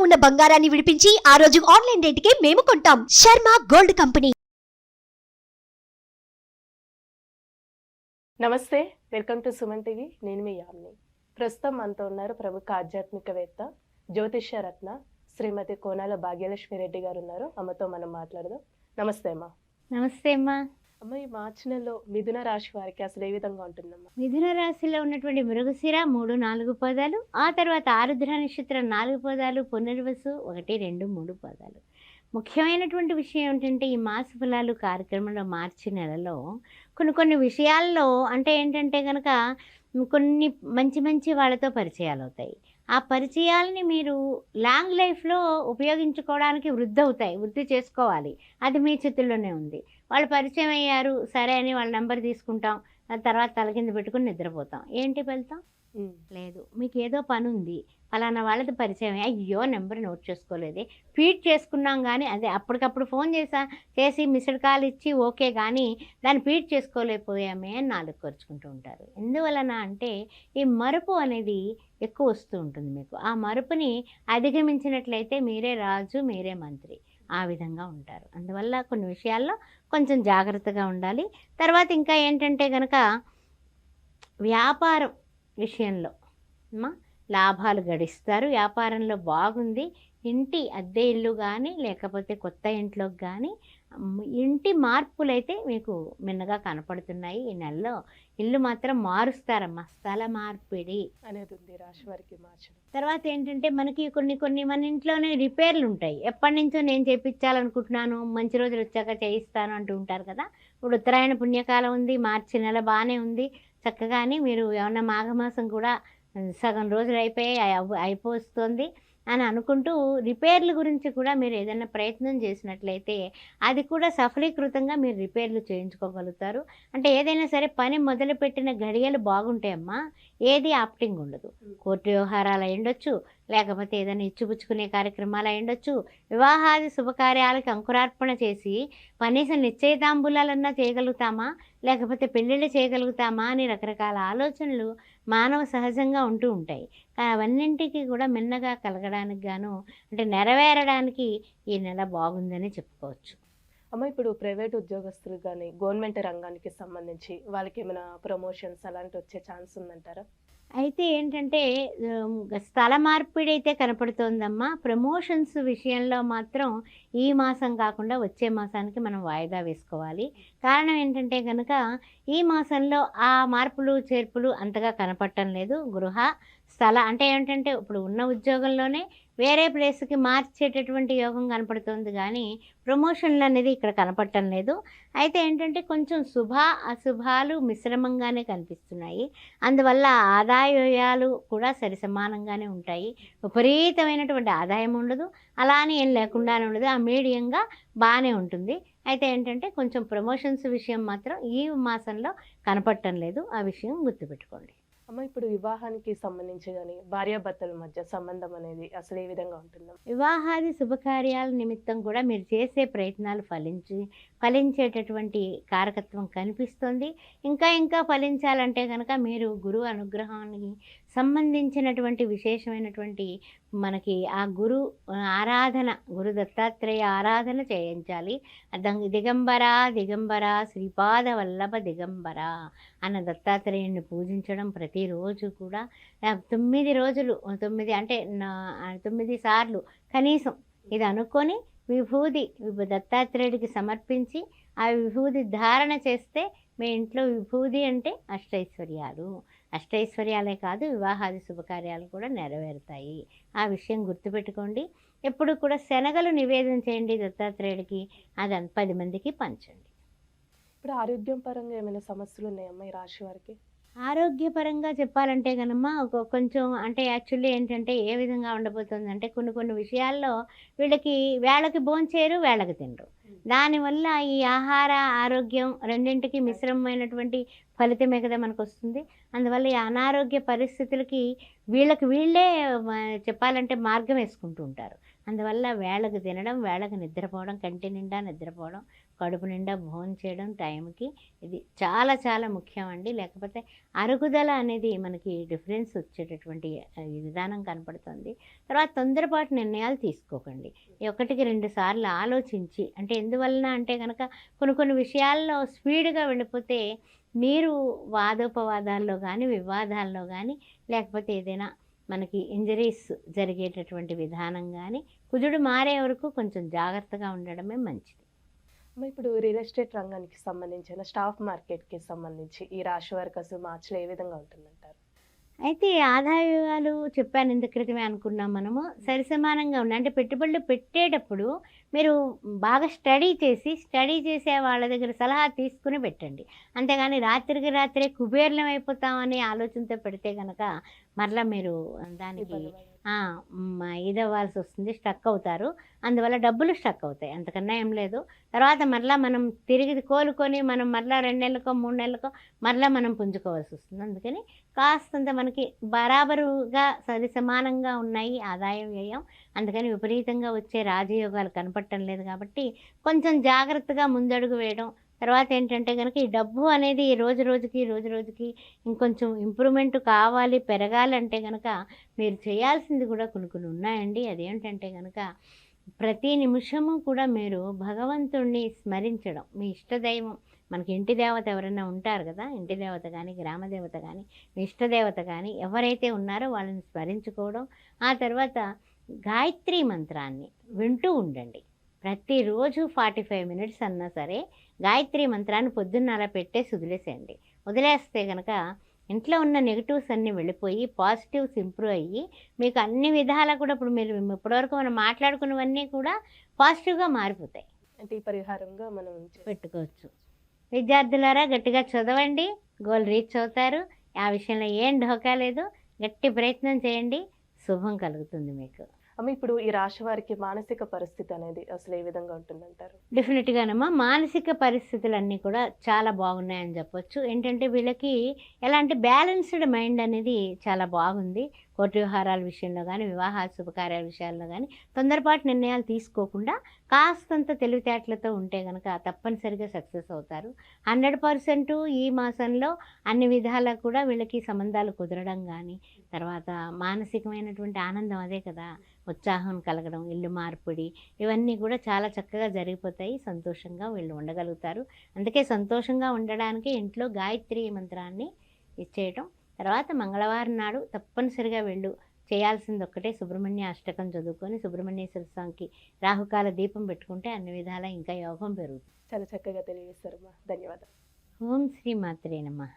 ఉన్న బంగారాన్ని విడిపించి ఆ రోజు ఆన్లైన్ రేటుకే మేము కొంటాం. Sharma gold company. నమస్తే వెల్కమ్ టు సుమన్ టీవీ. నేను మీ యామ్ని. ప్రస్తుతం మనతో ఉన్నారు ప్రముఖ ఆధ్యాత్మికవేత్త జ్యోతిష్య రత్న శ్రీమతి కోనాల భాగ్యలక్ష్మి రెడ్డి గారు ఉన్నారు. అమ్మతో మనం మాట్లాడదాం. నమస్తే అమ్మా. నమస్తే అమ్మా. అమ్మ ఈ మార్చి నెలలో మిథున రాశి వారికి అసలు ఏ విధంగా ఉంటుందమ్మా? మిథున రాశిలో ఉన్నటువంటి మృగశిర మూడు నాలుగు పదాలు. ఆ తర్వాత ఆరుద్ర నక్షత్రం నాలుగు పదాలు పునర్వసు ఒకటి రెండు మూడు పదాలు. ముఖ్యమైనటువంటి విషయం ఏంటంటే ఈ మాస ఫలాలు కార్యక్రమంలో మార్చి నెలలో కొన్ని కొన్ని విషయాల్లో అంటే ఏంటంటే కనుక కొన్ని మంచి మంచి వాళ్ళతో పరిచయాలు అవుతాయి ఆ పరిచయాలని మీరు లాంగ్ లైఫ్లో ఉపయోగించుకోవడానికి వృద్ధి అవుతాయి వృద్ధి చేసుకోవాలి. అది మీ చేతుల్లోనే ఉంది. వాళ్ళు పరిచయం అయ్యారు సరే అని వాళ్ళ నెంబర్ తీసుకుంటాం ఆ తర్వాత తల కింద పెట్టుకుని నిద్రపోతాం. ఏంటి ఫలితం? లేదు. మీకు ఏదో పని ఉంది ఫలానా వాళ్ళది పరిచయం అయ్యో నెంబర్ నోట్ చేసుకోలేదే. ఫీడ్ చేసుకున్నాం కానీ అదే అప్పటికప్పుడు ఫోన్ చేసా చేసి మిస్డ్ కాల్ ఇచ్చి ఓకే కానీ దాన్ని ఫీడ్ చేసుకోలేకపోయామే అని నాలుగు ఖర్చుకుంటూ ఉంటారు. ఎందువలన అంటే ఈ మరుపు అనేది ఎక్కువ వస్తూ ఉంటుంది మీకు. ఆ మరుపుని అధిగమించినట్లయితే మీరే రాజు మీరే మంత్రి. ఆ విధంగా ఉంటారు. అందువల్ల కొన్ని విషయాల్లో కొంచెం జాగ్రత్తగా ఉండాలి. తర్వాత ఇంకా ఏంటంటే కనుక వ్యాపారం విషయంలో. లాభాలు గడిస్తారు వ్యాపారంలో బాగుంది ఇంటి అద్దె ఇల్లు కానీ లేకపోతే కొత్త ఇంట్లోకి కానీ ఇంటి మార్పులైతే మీకు మిన్నగా కనపడుతున్నాయి. ఈ నెలలో ఇల్లు మాత్రం మారుస్తారమ్మా. స్థల మార్పిడి. అనేది ఉంది రాశి వారికి మార్చి తర్వాత ఏంటంటే మనకి కొన్ని కొన్ని మన ఇంట్లోనే రిపేర్లు ఉంటాయి. ఎప్పటి నుంచో నేను చేయించాలనుకుంటున్నాను మంచి రోజులు వచ్చాక చేయిస్తాను అంటూ ఉంటారు కదా. ఇప్పుడు ఉత్తరాయణ పుణ్యకాలం ఉంది మార్చి నెల బాగానే ఉంది. చక్కగాని మీరు ఏమన్నా మాఘమాసం కూడా సగం రోజులు అయిపోయి అయి- అయిపోతుంది అని అనుకుంటూ రిపేర్ల గురించి కూడా మీరు ఏదైనా ప్రయత్నం చేసినట్లయితే అది కూడా సఫలీకృతంగా మీరు రిపేర్లు చేయించుకోగలుగుతారు. అంటే ఏదైనా సరే పని మొదలుపెట్టిన గడియలు బాగుంటాయమ్మా ఏది ఆప్టింగ్ ఉండదు. కోర్టు వ్యవహారాలు అయ్యుండొచ్చు లేకపోతే ఏదైనా ఇచ్చిపుచ్చుకునే కార్యక్రమాలు అయ్యుండొచ్చు. వివాహాది శుభకార్యాలకు అంకురార్పణ చేసి కనీసం నిశ్చయితాంబులాలన్నా చేయగలుగుతామా? లేకపోతే పెళ్ళిళ్ళు చేయగలుగుతామా? అని రకరకాల ఆలోచనలు మానవ సహజంగా ఉంటూ ఉంటాయి. కానీ అవన్నింటికి కూడా మిన్నగా కలగడానికి గాను అంటే నెరవేరడానికి ఈ నెల బాగుందని చెప్పుకోవచ్చు. అమ్మ ఇప్పుడు ప్రైవేట్ ఉద్యోగస్తులు కానీ గవర్నమెంట్ రంగానికి సంబంధించి వాళ్ళకి ఏమైనా ప్రమోషన్స్ అలాంటి వచ్చే ఛాన్స్ ఉందంటారా? అయితే ఏంటంటే స్థల మార్పిడి అయితే కనపడుతోందమ్మా. ప్రమోషన్స్ విషయంలో మాత్రం ఈ మాసం కాకుండా వచ్చే మాసానికి మనం వాయిదా వేసుకోవాలి. కారణం ఏంటంటే కనుక ఈ మాసంలో ఆ మార్పులు చేర్పులు అంతగా కనపడటం లేదు. గృహ స్థల అంటే ఏంటంటే ఇప్పుడు ఉన్న ఉద్యోగంలోనే వేరే ప్లేస్కి మార్చేటటువంటి యోగం కనపడుతుంది కానీ ప్రమోషన్లు అనేది ఇక్కడ కనపడటం లేదు. అయితే ఏంటంటే కొంచెం శుభ అశుభాలు మిశ్రమంగానే కనిపిస్తున్నాయి. అందువల్ల ఆదాయ వ్యయాలు కూడా సరి సమానంగానే ఉంటాయి. విపరీతమైనటువంటి ఆదాయం ఉండదు. అలా అని ఏం లేకుండానే ఉండదు. ఆ మీడియంగా బాగానే ఉంటుంది. అయితే ఏంటంటే కొంచెం ప్రమోషన్స్ విషయం మాత్రం ఈ మాసంలో కనపడటం లేదు. ఆ విషయం గుర్తుపెట్టుకోండి. అమ్మ ఇప్పుడు వివాహానికి సంబంధించి కానీ భార్యాభర్తల మధ్య సంబంధం అనేది అసలు ఏ విధంగా ఉంటుంది? వివాహాది శుభకార్యాల నిమిత్తం కూడా మీరు చేసే ప్రయత్నాలు ఫలించి ఫలించేటటువంటి కారకత్వం కనిపిస్తుంది. ఇంకా ఇంకా ఫలించాలంటే కనుక మీరు గురువు అనుగ్రహాన్ని సంబంధించినటువంటి విశేషమైనటువంటి మనకి ఆ గురు ఆరాధన గురు దత్తాత్రేయ ఆరాధన చేయించాలి. దిగంబర దిగంబర శ్రీపాద వల్లభ దిగంబర అన్న దత్తాత్రేయుని పూజించడం ప్రతిరోజు కూడా. తొమ్మిది రోజులు తొమ్మిది అంటే తొమ్మిది సార్లు కనీసం ఇది అనుకొని విభూది విభ- దత్తాత్రేయుడికి సమర్పించి ఆ విభూది ధారణ చేస్తే మీ ఇంట్లో విభూది అంటే అష్టైశ్వర్యాలు. అష్టైశ్వర్యాలే కాదు వివాహాది శుభకార్యాలు కూడా నెరవేరుతాయి. ఆ విషయం గుర్తుపెట్టుకోండి. ఎప్పుడు కూడా శనగలు నివేదన చేయండి దత్తాత్రేయుడికి. అది పది మందికి పంచండి. ఇప్పుడు ఆరోగ్యం పరంగా ఏమైనా సమస్యలు ఉన్నాయమ్మా ఈ రాశి వారికి? ఆరోగ్యపరంగా చెప్పాలంటే కనమ్మా ఒక కొంచెం అంటే యాక్చువల్లీ ఏంటంటే ఏ విధంగా ఉండబోతుంది అంటే కొన్ని కొన్ని విషయాల్లో వీళ్ళకి వేళకి భోంచేరు వేళకి తినరు. దానివల్ల ఈ ఆహార ఆరోగ్యం రెండింటికి మిశ్రమమైనటువంటి ఫలితమే కదా మనకు వస్తుంది అందువల్ల ఈ అనారోగ్య పరిస్థితులకి వీళ్ళకి వీళ్ళే చెప్పాలంటే మార్గం వేసుకుంటూ ఉంటారు. అందువల్ల వేళకు తినడం వేళకు నిద్రపోవడం కంటి నిండా నిద్రపోవడం కడుపు నిండా భోజనం చేయడం టైంకి ఇది చాలా చాలా ముఖ్యం అండి లేకపోతే అరుగుదల అనేది మనకి డిఫరెన్స్ వచ్చేటటువంటి విధానం కనపడుతుంది. తర్వాత తొందరపాటు నిర్ణయాలు తీసుకోకండి. ఒకటికి రెండు సార్లు ఆలోచించి అంటే ఎందువలన అంటే కనుక కొన్ని కొన్ని విషయాల్లో స్పీడ్గా వెళ్ళిపోతే మీరు వాదోపవాదాల్లో కానీ వివాదాల్లో కానీ లేకపోతే ఏదైనా మనకి ఇంజరీస్ జరిగేటటువంటి విధానం కానీ కుజుడు మారే వరకు కొంచెం జాగ్రత్తగా ఉండడమే మంచిది. ఇప్పుడు రియల్ ఎస్టేట్ రంగానికి సంబంధించిన స్టాక్ మార్కెట్కి సంబంధించి ఈ రాశి వారికి అసలు మార్చిలో ఏ విధంగా ఉంటుందంటారు? అయితే ఆదాయాలు చెప్పాను ఇంత క్రితమే అనుకున్నాం మనము. సరిసమానంగా ఉన్నాయి. అంటే పెట్టుబడులు పెట్టేటప్పుడు మీరు బాగా స్టడీ చేసి స్టడీ చేసే వాళ్ళ దగ్గర సలహా తీసుకుని పెట్టండి. అంతేగాని రాత్రికి రాత్రే కుబేర్లం అయిపోతామనే ఆలోచనతో పెడితే కనుక మరలా మీరు దానికి ఇబ్బంది ఇదవ్వాల్సి వస్తుంది స్టక్ అవుతారు. అందువల్ల డబ్బులు స్టక్ అవుతాయి. అంతకన్నా ఏం లేదు. తర్వాత మరలా మనం తిరిగి కోలుకొని మనం మరలా రెండు నెలలకో మూడు నెలలకో మరలా మనం పుంజుకోవాల్సి వస్తుంది. అందుకని కాస్తంత మనకి బరాబరుగా సరి సమానంగా ఉన్నాయి ఆదాయం వ్యయం. అందుకని విపరీతంగా వచ్చే రాజయోగాలు కనపడటం లేదు కాబట్టి కొంచెం జాగ్రత్తగా ముందడుగు వేయడం తర్వాత ఏంటంటే కనుక ఈ డబ్బు అనేది రోజు రోజుకి రోజు రోజుకి ఇంకొంచెం ఇంప్రూవ్మెంట్ కావాలి పెరగాలంటే కనుక మీరు చేయాల్సింది కూడా కొన్ని కొన్ని ఉన్నాయండి. అదేంటంటే కనుక ప్రతి నిమిషము కూడా మీరు భగవంతుణ్ణి స్మరించడం మీ ఇష్టదైవం. మనకి ఇంటి దేవత ఎవరైనా ఉంటారు కదా ఇంటి దేవత కానీ గ్రామ దేవత కానీ మీ ఇష్టదేవత కానీ ఎవరైతే ఉన్నారో వాళ్ళని స్మరించుకోవడం ఆ తర్వాత గాయత్రి మంత్రాన్ని వింటూ ఉండండి. ప్రతిరోజు ఫార్టీ ఫైవ్ మినిట్స్ అన్నా సరే గాయత్రి మంత్రాన్ని పొద్దున్న అలా పెట్టేసి వదిలేసేయండి వదిలేస్తే కనుక ఇంట్లో ఉన్న నెగిటివ్స్ అన్నీ వెళ్ళిపోయి పాజిటివ్స్ ఇంప్రూవ్ అయ్యి మీకు అన్ని విధాలా కూడా ఇప్పుడు మీరు ఇప్పటివరకు మనం మాట్లాడుకున్నవన్నీ కూడా పాజిటివ్గా మారిపోతాయి. అంటే ఈ పరిహారంగా మనం పెట్టుకోవచ్చు. విద్యార్థులారా గట్టిగా చదవండి. గోల్ రీచ్ అవుతారు. ఆ విషయంలో ఏం ఢోకా లేదు. గట్టి ప్రయత్నం చేయండి. శుభం కలుగుతుంది మీకు. అమ్మ ఇప్పుడు ఈ రాశి వారికి మానసిక పరిస్థితి అనేది అసలు ఏ విధంగా ఉంటుందంటారు? డెఫినెట్గానమ్మా మానసిక పరిస్థితులు అన్నీ కూడా చాలా బాగున్నాయని చెప్పొచ్చు. ఏంటంటే వీళ్ళకి ఎలాంటి బ్యాలెన్స్డ్ మైండ్ అనేది చాలా బాగుంది. కోర్టు వ్యవహారాల విషయంలో కానీ వివాహ శుభకార్యాల విషయాల్లో కానీ తొందరపాటు నిర్ణయాలు తీసుకోకుండా కాస్తంత తెలివితేటలతో ఉంటే కనుక తప్పనిసరిగా సక్సెస్ అవుతారు. హండ్రెడ్ పర్సెంట్ ఈ మాసంలో అన్ని విధాలా కూడా వీళ్ళకి సంబంధాలు కుదరడం కానీ తర్వాత మానసికమైనటువంటి ఆనందం అదే కదా. ఉత్సాహం కలగడం ఇల్లు మార్పిడి ఇవన్నీ కూడా చాలా చక్కగా జరిగిపోతాయి. సంతోషంగా వీళ్ళు ఉండగలుగుతారు. అందుకే సంతోషంగా ఉండడానికి ఇంట్లో గాయత్రి మంత్రాన్ని ఇచ్చేయటం. తర్వాత మంగళవారం నాడు తప్పనిసరిగా వెళ్ళు. చేయాల్సింది ఒక్కటే సుబ్రహ్మణ్య అష్టకం చదువుకొని సుబ్రహ్మణ్యేశ్వర స్వామికి రాహుకాల దీపం పెట్టుకుంటే అన్ని విధాలా ఇంకా యోగం పెరుగుతుంది. చాలా చక్కగా తెలియజేస్తారమ్మా ధన్యవాదాలు. ఓం శ్రీ మాత్రే నమః.